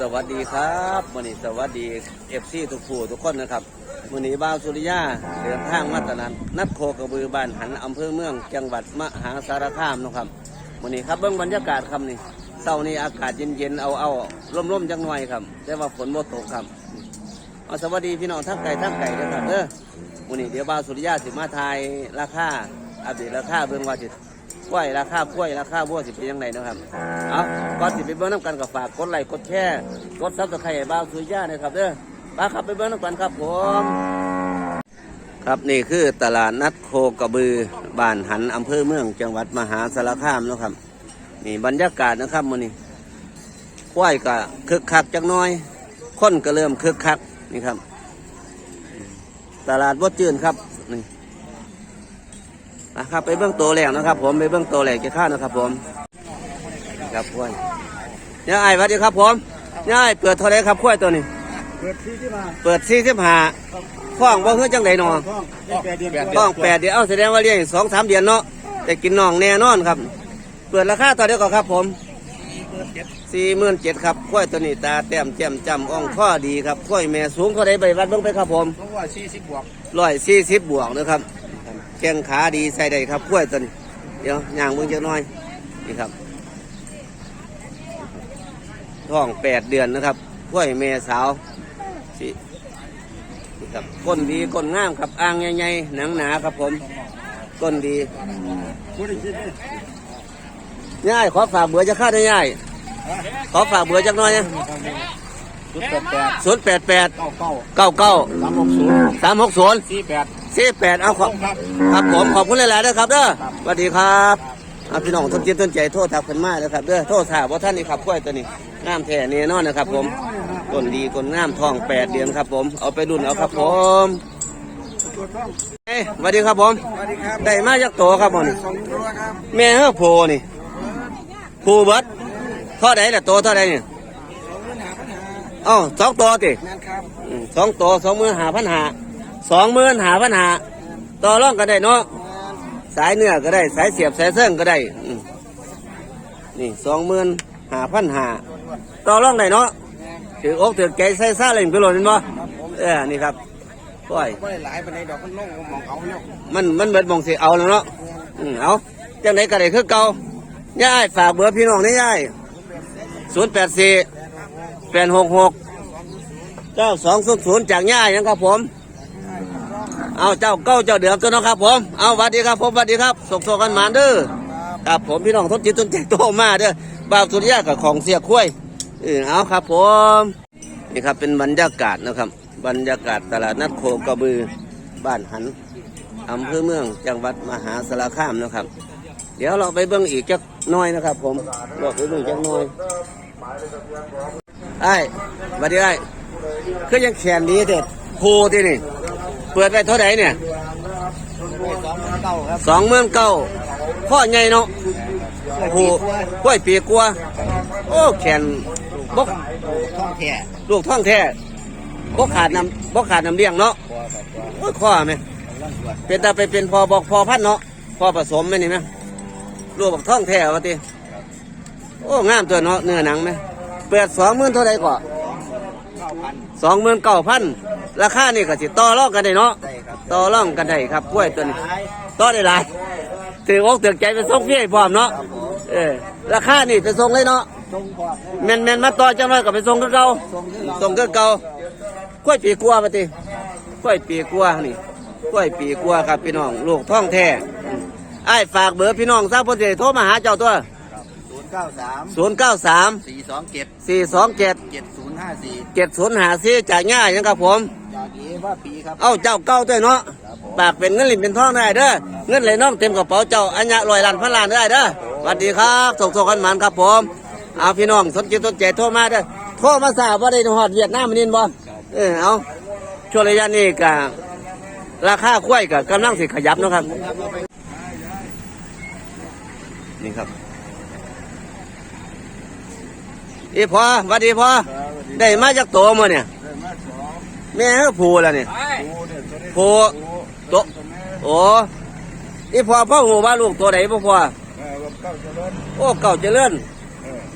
สวัสดีครับวันนี้สวัสดีเอฟซีทุกผู้ทุกคนนะครับวันนี้บ่าวสุริยาเดินทางมาตลาดนัดโคกระบือบ้านหันอำเภอเมือง จังหวัดมหาสารคามนะครับวันนี้ครับเบื้องบรรยากาศครับนี่เช้านี้อากาศเย็นๆเอาเอาๆร่มๆจังหน่อยครับ แต่ว่าฝนบ่ตกครับเอาสวัสดีพี่น้องทั้งไก่ทั้งไก่ด้วยครับเด้อวันนี้เดี๋ยวบ่าวสุริยาสิมาทายราคาอัปเดตราคาเบื้องว่าจิ กล้วยราคากล้วยราคาบัวสิเป็นยังไงนะครับเอาก่อนสิไปเบิ้งน้ำกันกับฝากกดไลค์กดแชร์กดซับสไครต์บ้าวสุริยานะครับเด้อไปครับไปเบิ้งน้ำกันครับผมครับนี่คือตลาดนัดโคกระบือบ้านหันอำเภอเมือง จังหวัดมหาสารคามเนาะครับนี่บรรยากาศนะครับมื้อนี้ควายก็คึกคักจักหน้อยคนก็เริ่มคึกคักนี่ครับ ตลาดวัดจืนครับ นี่นะครับไปเบื้องโตวแหลกนะครับ ผมไปเบื้องโตวแหลกจะข้าวนะครับ ผมครับควายเนี่ยไอ้ายสวัสดีครับ ผมเนี่ยไอ้ายเปิดเท่าไหรครับควายตัวนี้ เปิดที่ที่มาเปิดสี่สิบห้าฟ้องบ่เฮือจังไดนอท้องได้แปดเดือนฟ้องแปดเดือนเอ้าแสดงว่าเลี้ยงสองสามเดือนเนาะแต่กินน่องแน่นอนครับ เปิดราคาต่อเดียวก่อนครับ ผมสี่หมื่นเจ็ดครับควายตัวนี้ตาแต้มแจ่มจำอ่องข้อดีครับควายแม่สูงเท่าใดใบวัดเบิ่งไปครับผมเพราะว่าสี่สิบบวกร้อยสี่สิบบวกนะครับ แข้งขาดีใส่ได้ครับกล้วยตันเดี๋ยวย่างเบิ่งจักหน่อยนี่ครับท้องแปดเดือนนะครับกล้วยแม่สาวสินี่ครับก้นดีก้นงามครับอ่างใหญ่ๆหนังหนาครับผมก้นดีพูดอีกทีนี่ายขอฝากเบื่อจะค่าได้ย่ายขอฝากเบื่อจักน่อยนะจุดแปดแปดศูนย์แปดแปดเก้าเก้าเก้าเก้าสามหกศูนย์สามหกศูนย์สี่แปด สี่แปดเอาขอบครับครับผมขอบคุณหลายๆด้วยครับเด้อสวัสดีครับอะพี่น้องทุนจิตทุนใจโทษทักคนมากนะครับเด้อโทษถามว่าท่านนี่ครับกล้วยตัวนี้งามแท้แน่นอนนะครับ ผมต้นดีต้นงามทองแปดเดือนครับ ผมเอาไปรุ่นเอาครับ ผมตัวท้องเอ้ยสวัสดีครับผมสวัสดีครับได้มาจากโตครับผมสองตัวครับแม่เฮอโพนี่โพเบิดเท่าใดล่ะโตเท่าใดเนี่ยสองหมื่นหาปัญหาเอ้าสองตัวติแมนครับอืมสองตัวสองหมื่นหาพันหา สองหมื่นหาพันหาต่อรองกันได้เนาะสายเนื้อก็ได้ สายเสียบสายเส้นก็ได้อืมนี่สองหมื่นหาพันหาต่อรองได้เนาะถืออกถือใจใส่ซาเล่นไปโหลดเห็นบ่เออนี่ครับก้อยไม่ได้หลายปันในดอกมันลงมองเขาแล้วมันมันเบิดหมองสิเอาแล้วเนาะอืมเอาจังไดก็ได้คือเก่าย่ายฝากเบอร์พี่น้องนี่ย่ายศูนย์แปดสี่แปดหกหกเก้าสองศูนย์ศูนย์จากย่ายนะครับผม เอาเจ้าเก้าเจ้าเดือดตัวเนาะครับ ผมเอาสวัสดีครับผมสวัสดีครับสกโซกันหมานเด้อครับผมพี่น้องทนจิตทนใจโตมาเด้อบ่าวสุริยะกับของเสียคุ้ยเออเอาครับ ผมนี่ครับเป็นบรรยากาศนะครับ บรรยากาศตลาดนัดโคกระบือบ้านหันอำเภอเมืองจังหวัดมหาสารคามนะครับ เดี๋ยวเราไปเบิ่งอีกจักน้อยนะครับ ผมเราไปเบิ่งจักน้อยไอ้สวัสดีไอ้คือยังแขนดีเด็ดโคที่นี่ ปิดได้เท่าไหร่เนี่ยสองหมื่นเก้าครับสองหมื่นเก้าพ่อใหญ่เนาะโอ้โหกล้วยปีกลัว โอ้แขนบกท้องแก่ลูกท้องแท้บกขาดน้ำบกขาดน้ำเลี้ยงเนาะโอ้ยข้อไหมเป็นตาไปเป็นพอบอกพอพันธุ์เนาะพอผสมไหมนี่ไหมลูกบอกท้องแท้วะทีโอ้งามตัวเนาะเนื้อหนังไหมเปิดสองหมื่นเท่าไรก่อเก้าพันสองหมื่นเก้าพัน ราคานี่ก็สิต่อรองกันได้เนาะได้ครับ ต่อรองกันได้ครับกล้วยตัวนี้ขายต่อได้หลายถืออกถือใจไปส่งพี่ให้พร้อมเนาะเออราคานี่ไปส่งเลยเนาะตรงกว่าแมนแมนมาต่อจังเลยก็ไปส่งคือเก่าตรงที่เราส่งคือเก่ากล้วยปีกัวมาติกล้วยปีกัวนี่กล้วยปีกัวครับพี่น้องลูกท้องแท้อืมไอ้ายฝากเบอร์พี่น้องทราบพอดีโทรมาหาเจ้าตัว ศูนย์เก้าสาม0 9 3สี่สองเจ็ด4 2 7เจ็ดศูนย์ห้าสี่7 0 5 4จากง่ายยังครับผม จากเอว่าปีครับ เอ้าเจ้าเก้าด้วยเนาะครับผมปากเป็นเงินหลินเป็นทองได้เด้อเงินไหลน้องเต็มกระเป๋าเจ้าอัญญะลอยล้านพันล้านได้เด้อสวัสดีครับส่งส่งกันหมันครับผมเอาพี่น้องสนใจสนใจโทรมาเด้อโทรมาทราบว่าได้ฮอดเวียดนามมันนินบ่เออเอาช่วงระยะนี้ก็ราคาข้วยก็กำลังสิขยับเนาะครับนี่ครับ อีพอสวัสดีพอได้มาจากโตมาเนี่ยแม่เฮาผูแล้วเนี่ยผูโตโอ้อีพอพ่อหูว่าลูกตัวไหนบ่พอโอ้เก่าเจริญ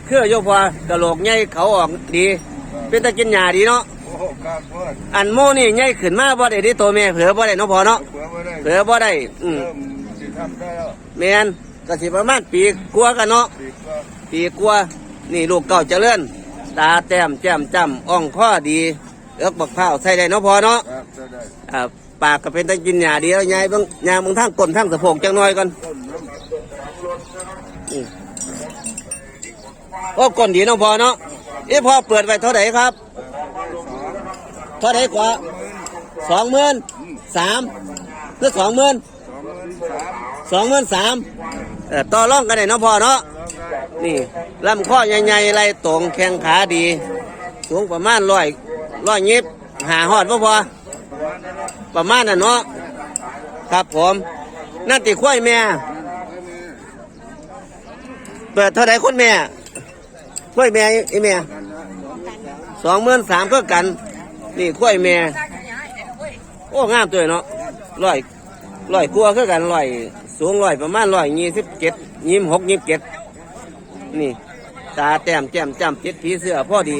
คือโยพอกระโหลกใหญ่เขาออกดีคเป็นตะกินหญ้าดีเนาะโอ้โหกลางเพื่อนอันโมนี่ใหญ่ขึ้นมาบ่ได้ดิตัวแม่เผือบ่ได้เนาะพอเนาะเผื่อไว้ได้เผือบ่ได้อืมเริ่มสิทำได้แล้วแม่นก็สิประมาณปีกว่ากันเนาะปีก็ปีกว่า นี่ลูกเก่าเจริญ ตาแต้มแจ่มจ้ำอ่องข้อดีเอิกบักพร้าวใส่ได้เนาะพอเนาะครับจะได้อ่าปากก็เป็นตะกินหญ้าดีแล้วยายเบิ่งยายเบิ่งทางก้นทางสะโพกจังน้อยก่อนต้นน้ำอืมโอ้ก้นดีเนาะพอเนาะเอ๊ะพอเปิดไว้เท่าไหร่ครับ เท่าไหร่กว่าสองหมื่นสามหรือสองหมื่นสองหมื่นสามสองหมื่นสามเออต่อรองกันได้เนาะพอเนาะ นี่ลำข้อใหญ่ๆไรตรงแข้งขาดี สูงประมาณร้อยร้อยยิบหาหอดพ่พอประมาณนั้นเนาะครับผมนั่นติข้วยแม่ เปิดเท่าไรคุณแม่ข้วยแม่ไอแม่สองหมื่นสามก็กัน นี่ข้วยแม่ โอ้งามตัวเนาะร้อยร้อยกลัวาคือกันร้อยสูงร้อยประมาณร้อยยี่สิบเจ็ดยี่สิบหกยี่สิบเจ็ด นี่ ตาแต้มแจ่มจำเจ็ดผีเสื้อพอดี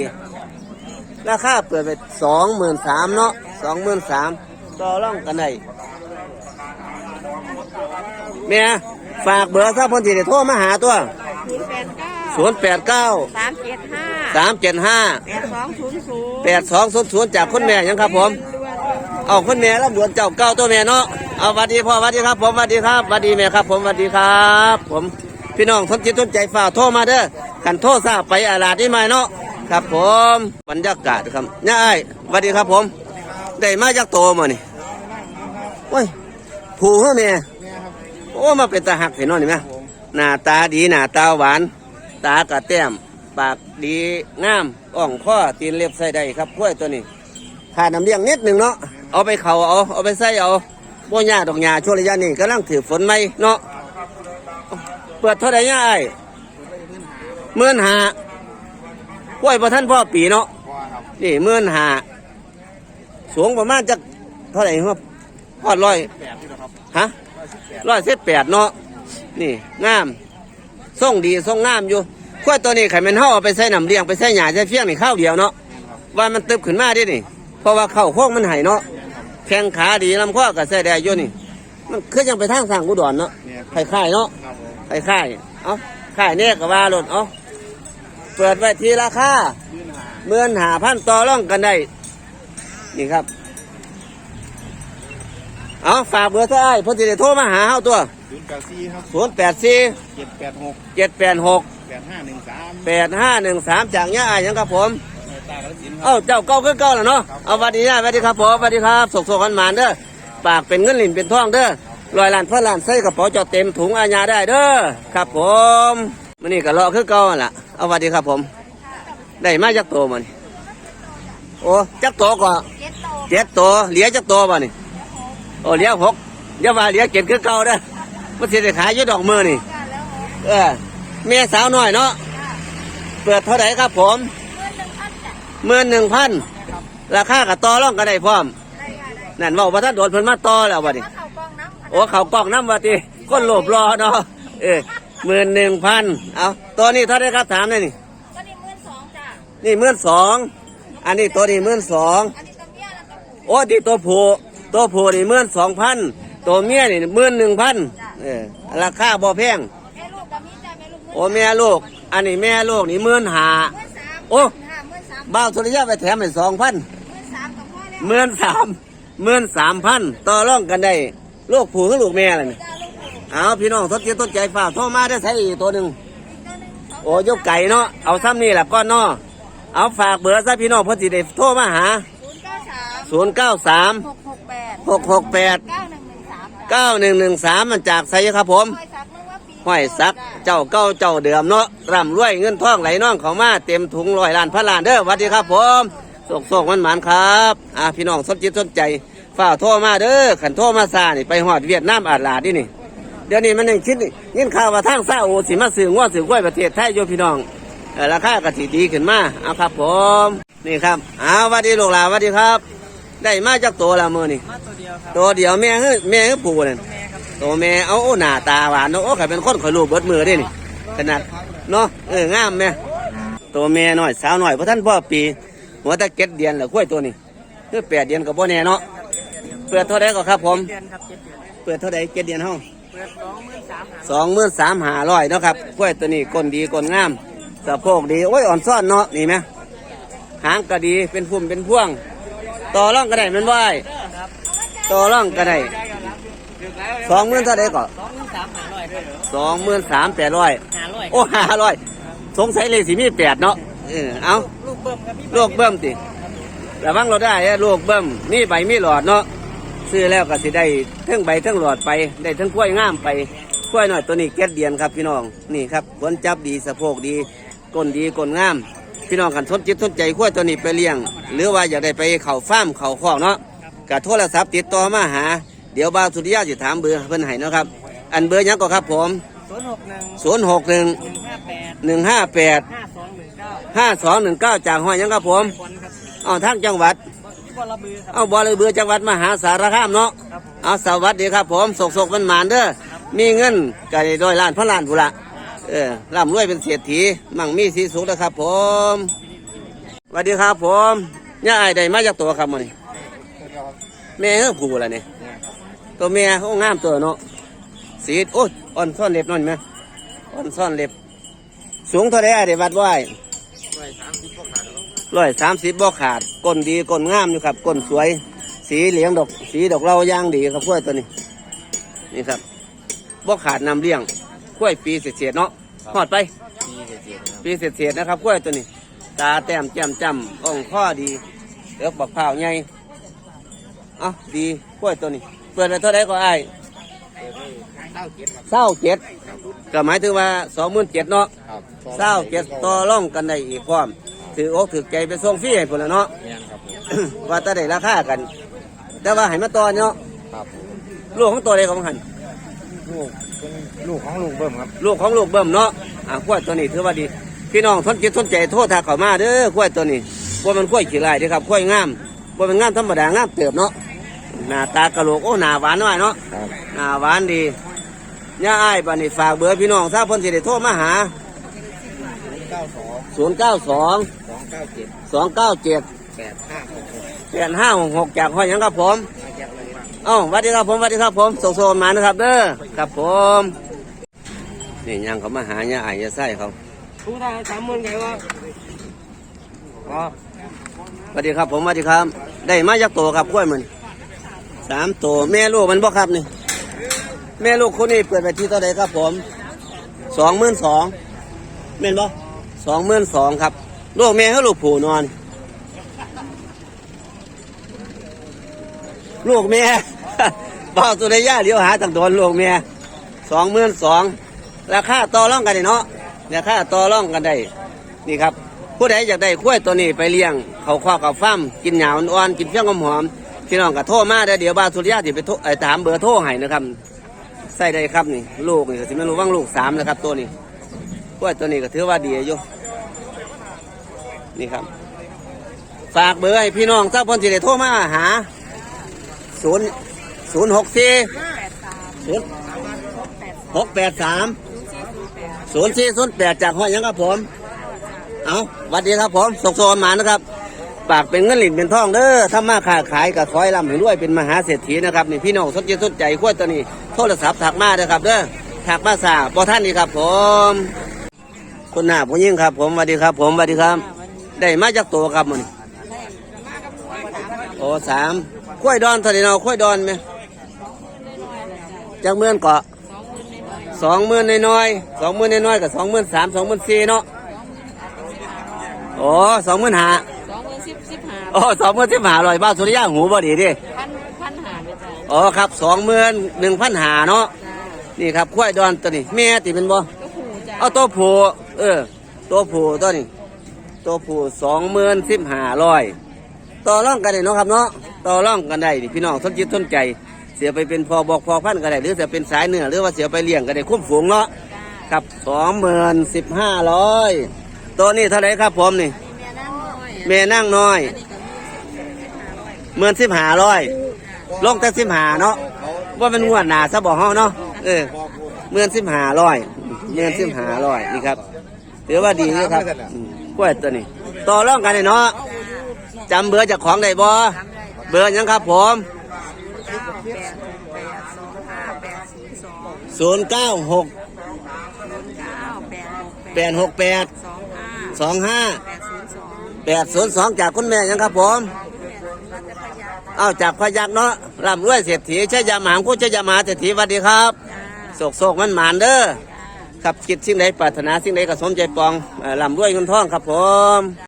ราคาเปิดไปสองหมื่นสามเนาะสองหมื่นสามต่อร่องกันได้เมียฝากเบอร์ซะพนที่ได้โทรมาหาตัวศูนย์แปดเก้าศูนย์แปดเก้าสามเจ็ดห้าสามเจ็ดห้าแปดสองศูนย์ศูนย์แปดสองศูนย์ศูนย์จากคุณแม่ยังครับผม เอาคุณแม่รับด่วนเจ้าเก้าตัวแม่เนาะเอาหวัดดีพ่อหวัดดีครับ ผมหวัดดีครับหวัดดีแม่ครับ ผมหวัดดีครับ ผม พี่น้องทนจิตทนใจฝ่าโทรมาเด้อขันโทรทราบไปอาลาดนี่ไหมเนาะครับผมบรรยากาศครับย่าไอ้ายหวัดดีครับผม ได้มาจากโตมานี่โอ้ยผูเหรอแม่โอ้มาเป็นตาหักเห็นน้อยนี่ไหมหน้าตาดีหน้าตาหวาน ตากระแต้มปากดีงามอ่องข้อตีนเล็บใส่ได้ครับกล้วยตัวนี้ขาดน้ำเลี้ยงนิดหนึ่งเนาะเอาไปเขาเอาเอาไปใส่เอาบ่ยาดอกหญ้าช่วงระยะนี้กำลังถือฝนไหมเนาะ เปิดเท่าไหร่ย่าไอ้เมื่อนหากล้วยพอท่านพ่อปีเนาะพอครับนี่เมื่อนหาสูงประมาณจะเท่าไหร่ครับพอดร้อยแปดที่นะครับฮะร้อยสิบแปดเนาะนี่งามส่งดีส่งงามอยู่กล้วยตัวนี้ไข่มันเห่าเอาไปใส่น้ำเลี้ยงไปใส่หญ้าใส่เฟี้ยงนี่ข้าวเดียวเนาะว่ามันตึบขึ้นมาดินี่เพราะว่าเข้าโค้งมันไหายเนาะแข้งขาดีลำข้อกับใส่ได้อยู่นี่ มันคือยังไปทางสร้างกุดรเนาะเนี่ยไข่ข่ายๆเนาะครับผม ไข่ข่ายๆเอาข่ายเนี่ยก็ว่าหลดเอาเปิดไว้ทีราคายื่นหาเมื่อนหาพันต่อร่องกันได้นี่ครับ เอาฝากเบอร์เท่าไอ้พอจะได้โทรมาหาเฮาตัวศูนย์แปดสี่ครับศูนย์แปดสี่เจ็ดแปดหกเจ็ดแปดหกแปดห้าหนึ่งสามแปดห้าหนึ่งสามจากเนี้ยอ้ายยังครับผมตากระสินครับเอ้าเจ้าเก้าคือเก้าแล้วเนาะเอาสวัสดีนะสวัสดีครับผมสวัสดีครับสกสกกันหมานเด้อปากเป็นเงินหลินเป็นทองเด้อ ลอยล้านพันล้านใส่กระเป๋าเจอดเต็มถุงอาญาได้เด้อครับผมมันนี่ก็รอคือเก้าหั่นล่ะเอาสวัสดีครับผม ได้มาจากโตมันโอ้จักโตกว่าเจ็ดโตเจ็ดตัวเหลียจักตัวบ่นี่โอ้เหลียหกเดี๋ยวว่าเหลียเจ็ดคือเก่าเด้อมันสิได้ขายอยู่ดอกมือนี่จ้าแล้วหกเออเมียสาวน้อยเนาะจ้าเปิดเท่าไหร่ครับผมเมื่อหนึ่งพันจ้ะหมื่นหนึ่งพันราคากับต่อรองกันได้พร้อมได้ค่ะได้นั่นเว่าว่าถ้าโดนเพิ่นมาต่อแล้วบ่ดิว่าเขากองน้ำ โอ้เขากล้องน้ำว่าติคนโลภรอเนาะเออหมื่นหนึ่งพันเอาตัวนี้เท่าไหรครับถามเลยนี่ก็นี่หมื่นสองจ้ะนี่หมื่นสองอันนี้ตัวนี้หมื่นสองอันนี้ตัวเมียแล้วตัวผู้โอ้ที่ตัวผู้ตัวผู้นี่หมื่นสองพันตัวเมียนี่หมื่นหนึ่งพันเออราคาบ่แพงแม่ลูกกับมีจ้ะแม่ลูกโอ้แม่ลูก อันนี้แม่ลูกนี่หมื่นหาหมื่นสามโอ้ห้าหมื่นสามบ้าวสุริยะไปแถมให้สองพันหมื่นสามกับพ่อแล้วหมื่นสามหมื่นสามพันต่อรองกันได้ ลูกผู้กับลูกแม่อะไรนี่จ้าลูกผู้เอาพี่น้องทดเกียต้นใจฝากโทรมาได้ใช้อีกตัวหนึ่งอีกตัวหนึ่งสองโอ้ยกไก่เนาะเอาซ้ำนี่แหละก้อนเนาะเอาฝากเบอร์ซะพี่น้องเพอสิได้โทรมาหาศูนย์เก้าสาม0 9 3หกหกแปด6 6 8เก้าหนึ่งหนึ่งสาม9 1 1 3จ้ะมันจากไสครับผมห้อยสักนึกว่าปีห้อยซักเจ้าเก้าเจ้าเดิมเนาะร่ำรวยเงินทองไหลน้องเขามาเต็มถุงร้อยล้านพันล้านเด้อสวัสดีครับผมโศกโศกมันหมานครับ อ่าพี่น้องสนจิตสนใจ ฝ้ากโทรมาเด้อขันโทรมาซานี่ไปหอดเวียดนามอาดลาดนี่นี่ เดี๋ยวนี้มันยังคิดนี่ยินข่าวว่าทางซาโอสิมาซื้อง้อซื้อกล้วยประเทศไทยอยู่พี่น้องเอ่อราคาก็สิดีขึ้นมาเอาครับผมนี่ครับเอาสวัสดีลูกหลานสวัสดีครับ ได้มาจากตัวละมือนี่มาตัวเดียวครับตัวเดียวแม่คือแม่คือปู่นั่นแม่ครับตัวแม่เอาโอ้หน้าตาหวานเนาะโอ้ข่อยเป็นคนข่อยรูปเบิดมือได้นี่ขนาดเนาะเอองามแม่ตัวแม่น้อยสาวน้อยเพราะท่านพ่อปีหัวตะเก็ดเดียนเหรอกล้วยตัวนี้คือแปดเดียนกับบ่แน่เนาะ เปิดเท่าไดก็ครับ ผม เดือนครับเจ็ดเดือนเปิดเท่าไดเก็ดเดียนห้องเปิดสองหมื่นสามหาสองหมื่นสามหาร้อยเนาะครับกล้วยตัวนี้ก้นดีก้นงามสะโพกดีโอ้ยอ่อนซ่อนเนาะนี่ไหมหางก็ดีเป็นพุ่มเป็นพ่วง ต่อร่องก็ได้แมันว่ายครับต่อร่องก็ได้ได้กันรับถึงแล้วสองหมื่นเท่าไดก็สองหมื่นสามหาร้อยด้วยเหรอสองหมื่นสามแปดร้อยหาร้อยโอ้ห้าร้อยสงสัยเลยสิมีแปดเนาะเออเอาลูกเบิ่มครับพี่ลูกเบิ้มติระวังเราได้เด้อลูกเบิ้มมีใบมีหลอดเนาะ ซื้อแล้วก็สิได้ทั้งใบทั้งหลอดไปได้ทั้งกล้วยงามไปกล้วยหน่อยตัวนี้เก็ดเดียนครับพี่น้องนี่ครับผลจับดีสะโพกดีก้นดีก้นงาม พี่น้องกันสนจิตสนใจกล้วยตัวนี้ไปเลี้ยง หรือว่าอยากได้ไปเข่าฟาร์มเข่าคอกเนาะกะโทรศัพท์ติดต่อมาหา เดี๋ยวบ่าวสุริยะจะถามเบอร์เพิ่นให้เนาะครับ อันเบอร์หยังก็ครับผมศูนย์หกหนึ่ง0 6 1หนึ่งห้าแปด1 5 8 ห้าสองหนึ่งเก้า5 2 1 9 จากห้อยหยังครับผม บอลครับเอาทางจังหวัด บอลระบือครับ เอาบอลเลยเบือจังหวัดมหาสารคามเนาะครับผม เอาสวัสดีครับผมสกสกมันหมานเด้อมีเงินก็ได้ร้อยล้านพันล้านผู้ละเออร่ำรวยเป็นเศรษฐีมั่งมีสีสุขนะครับผมสวัสดีครับผมย่าไอ้ายได้มาจากตัวครับมันนี่แม่เฮ้อผูอะไรเนี่ยตัวแม่เขางามตัวเนาะสีโอ้ยอ่อนซ่อนเล็บนั่นไหมอ่อนซ่อนเล็บ สูงเท่าไรไอ้ายได้วัดไว้ ร้อยสามสิบ บ่ขาดก้นดีก้นงามอยู่ครับก้นสวย สีเหลืองดอก สีดอกเราย่างดีครับกล้วยตัวนี้ นี่ครับบ่ขาดนำเลี้ยงกล้วยปีเศษๆเนาะหอดไป ปีเศษๆนะครับกล้วยตัวนี้ ตาแต้มแจ่มจำอ่องข้อดีเดี๋ยวบักเผาวใหญ่เอ้าดีกล้วยตัวนี้ เปิดไปเท่าไรก็ไอ้ายเก้าเจ็ดครับเศร้าเจ็ดก็หมายถึงว่าสองหมื่นเจ็ดเนาะครับเศร้าเจ็ดต่อร่องกันได้อีกพร้อม ถืออกถือใจไปส่งฟรีให้พุ่นละเนาะ แม่นครับผมว่าจะได้ราคากัน แต่ว่าให้มาต่อเนาะครับผมลูกของตัวเล็กของหันลูกเป็นลูกของลุงเบิ้มครับลูกของลูกเบิ่มเนาะอ่ากล้วยตัวนี้ถือว่าดีพี่น้องทนจิตทนใจโทษทากเข้ามาเด้อกล้วยตัวนี้ว่ามันกล้วยขี้ลายเด้อครับกล้วยงามว่ามันงามธรรมดางามเติบเนาะหน้าตากระโหลกโอ้หน้าหวานหน่อยเนาะครับหน้าหวานดีย่าอ้ายบัดนี้ฝากเบอร์พี่น้องถ้าเพิ่นสิได้โทรมาหา เก้าสอง092 สองเก้าเจ็ด297แปดห้าหกหกแปดห้าหกหกจากห้อยหยังครับผม มาจากเลยครับเอ้าสวัสดีครับผมสวัสดีครับผมส่งโซนมานะครับเด้อครับผมนี่ยังเขามาหาเนี่ยอายจะไส้เขาผู้ทางสามหมื่นไงวะอ๋อสวัสดีครับผมสวัสดีครับ ได้มาจากโตครับกล้วยมันสามโตแม่ลูกมันบ่ครับนี่แม่ลูกคนนี้เปิดไปที่เท่าไหร่ครับผมสองหมื่นสองแม่นบ่สองหมื่นสองครับ ลูกแม่เขาลูกผูนอน ลูกเมียบ่าวสุริยะเดี๋ยวหาตังโดนลูกเมียสองหมื่นสองราคาต่อรองกันได้เนาะราคาต่อรองกันได้ นี่ครับ ผู้ใดอยากได้กล้วยตัวนี้ไปเลี้ยง เขาข้อกับฟ้ามกินหยาอ่อนกินเพียงหอมพี่น้องก็โทรมาเด้เดี๋ยวบ่าวสุริยะจะไปโทรเอ่อถามเบอร์โทรให้นะครับใส่ได้ครับนี่ ลูกนี่ก็สิไม่รู้ว่างลูกสามนะครับตัวนี้กล้วยตัวนี้ก็ถือว่าดีอยู่ นี่ครับ ฝากเบอร์ให้พี่น้องถ้าพนสิได้โทรมาหาศูนย์ศูนย์หกสี่ศูนย์หกแปดสามศูนย์สี่ศูนย์แปดจากห้อยยังครับผม เอาวัสดีครับผมสกโซนมานะครับ ปากเป็นเงินหลินเป็นทองเด้อถ้ามาค้าขายกับคอยลำให้รวยเป็นมหาเศรษฐีนะครับนี่พี่น้องสนใจสนใจขั้วตัวนี้ โทรศัพท์ถักมาเด้อครับเด้อถักมาสาบอท่านนี่ครับผมคุณหน้าผู้ยิ่งครับ ผมสวัสดีครับ ผมสวัสดีครับ ได้มาจากตัวครับมันโอ้สามกล้วยดอนเท่าไหร่เนาะกล้วยดอนไหมจากเมื่อนเกาะสองหมื่นน้อยๆสองหมื่นน้อยๆกับสองหมื่นสามสองหมื่นสี่เนาะโอ้สองหมื่นห้าสองหมื่นสิบสิบห้าโอ้สองหมื่นสิบห้าร้อยบ้านสุริยะหูบ่ดีดิพันพันหาไปจ้ะอ๋อครับสองหมื่นหนึ่งพันห้าเนาะนี่ครับกล้วยดอนตัวนี้แม่ติเป็นบ่ก็หูจ้ะเอาตัวผู้เออตัวผู้ตัวนี้ ตัวผู้สองหมื่นสิบห้าร้อยต่อร่องกันได้เนาะครับเนาะต่อร่องกันได้นี่พี่น้องสนจิตสนใจ เสียไปเป็นพอบอกพอพันก็ได้หรือเสียเป็นสายเนื้อหรือว่าเสียไปเลี้ยงก็ได้คุ้มฝูงเนาะครับสองหมื่นสิบห้าร้อยตัวนี้เท่าไหรครับผมนี่แม่นั่งน้อยแม่นั่งน้อยหมื่นสิบห้าร้อยลงแต่สิบห้าเนาะว่ามันงวดหนาซะบอกเฮาเนาะเออเมื่อนสิบหาร้อยเมื่อนสิบหาร้อยนี่ครับถือว่าดีนะครับอืม กล้วยตัวนี้ต่อร่องกันเลยเนาะจำเบอร์จากของได้บ่เบอร์ยังครับผมแปดศูนย์เก้าหกแปดหกแปดสองห้าแปดศูนย์สองจากคุณแม่ยังครับผมรัตพยาอ้าจากพยักเนาะร่ำรวยเศรษฐีใช่ยาหมางผู้ใช่ยาหมาเศรษฐีสวัสดีครับโศกโศกมันหมานเด้อ ครับคิดสิ่งใดปรารถนาสิ่งใดก็สมใจปองเอ่อร่ำรวยเงินทองครับผม